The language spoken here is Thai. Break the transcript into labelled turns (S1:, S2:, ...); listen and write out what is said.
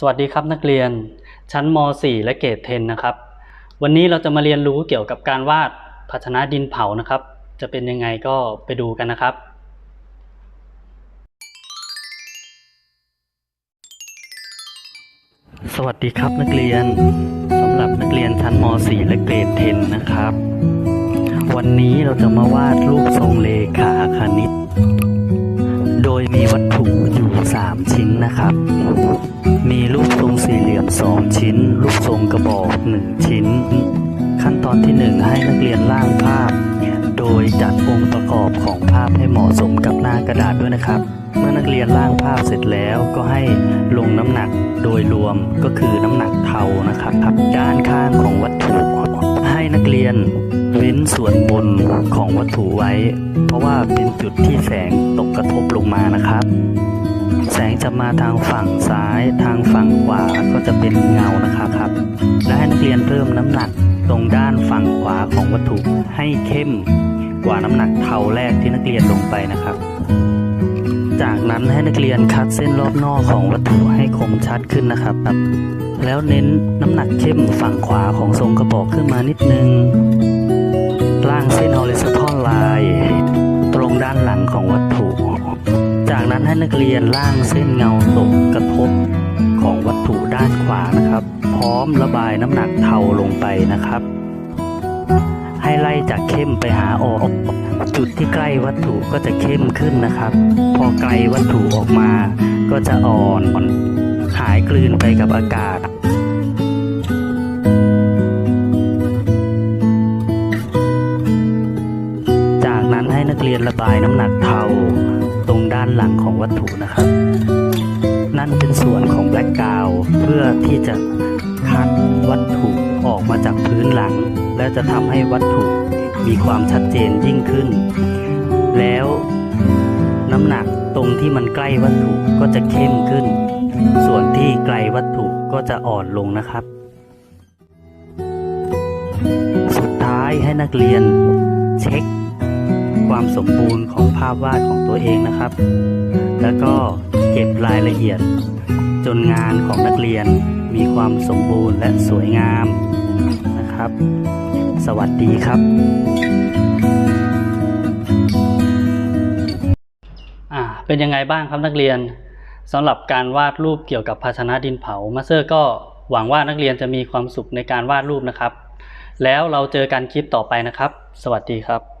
S1: สวัสดีครับนักเรียน ชั้นม .4 และเกรด10นะครับ วันนี้เราจะมาเรียนรู้เกี่ยวกับการวาดภาชนะดินเผานะครับ จะเป็นยังไงก็ไปดูกันนะครับ สวัสดีครับนักเรียนสำหรับนักเรียนชั้นม .4 และเกรด10นะครับ วันนี้เราจะมาวาดรูปทรงเลขาคณิต 3 ชิ้นนะครับ มีรูปทรงสี่เหลี่ยม 2 ชิ้น รูปทรงกระบอก 1 ชิ้น ขั้นตอนที่ 1 ให้นักเรียนร่างภาพ โดยจัดองค์ประกอบของภาพให้เหมาะสมกับหน้ากระดาษด้วยนะครับ เมื่อนักเรียนร่างภาพเสร็จแล้วก็ให้ลงน้ำหนักโดยรวมก็คือน้ำหนักเทานะครับด้านข้างของวัตถุให้นักเรียนเว้นส่วนบนของวัตถุไว้ เพราะว่าเป็นจุดที่แสงตกกระทบลงมานะครับ แสงจะมาทางฝั่งซ้าย ทางฝั่งขวาก็จะเป็นเงานะครับครับ และให้นักเรียนเพิ่มน้ำหนักตรงด้านฝั่งขวาของวัตถุให้เข้มกว่าน้ำหนักเท่าแรกที่นักเรียนลงไปนะครับ จากนั้นให้นักเรียนคัดเส้นรอบนอกของวัตถุให้คมชัดขึ้นนะครับ แล้วเน้นน้ำหนักเข้มฝั่งขวาของทรงกระบอกขึ้นมานิดนึง นั้นให้นักเรียนล่างเส้นเงาตกกระทบของวัตถุด้านขวานะครับ พร้อมระบายน้ำหนักเทาลงไปนะครับ ให้ไล่จากเข้มไปหาออก จุดที่ใกล้วัตถุก็จะเข้มขึ้นนะครับ พอไกลวัตถุออกมา ก็จะอ่อนหายกลืนไปกับอากาศจากนั้นให้นักเรียนระบายน้ำหนักเทา ตรงด้านหลังของวัตถุนะครับ นั่นเป็นส่วนของแบล็กกาวเพื่อที่จะคัดวัตถุออกมาจากพื้นหลัง และจะทำให้วัตถุมีความชัดเจนยิ่งขึ้น แล้วน้ำหนักตรงที่มันใกล้วัตถุก็จะเข้มขึ้น ส่วนที่ไกลวัตถุก็จะอ่อนลงนะครับ สุดท้ายให้นักเรียนเช็ค ความสมบูรณ์ของภาพวาดของตัวเองนะครับ แล้วก็เก็บรายละเอียด จนงานของนักเรียนมีความสมบูรณ์และสวยงามนะครับ สวัสดีครับเป็นยังไงบ้างครับนักเรียนสำหรับการวาดรูปเกี่ยวกับภาชนะดินเผามาเตอร์ก็หวังว่านักเรียนจะมีความสุขในการวาดรูปนะครับ แล้วเราเจอกันคลิปต่อไปนะครับ สวัสดีครับ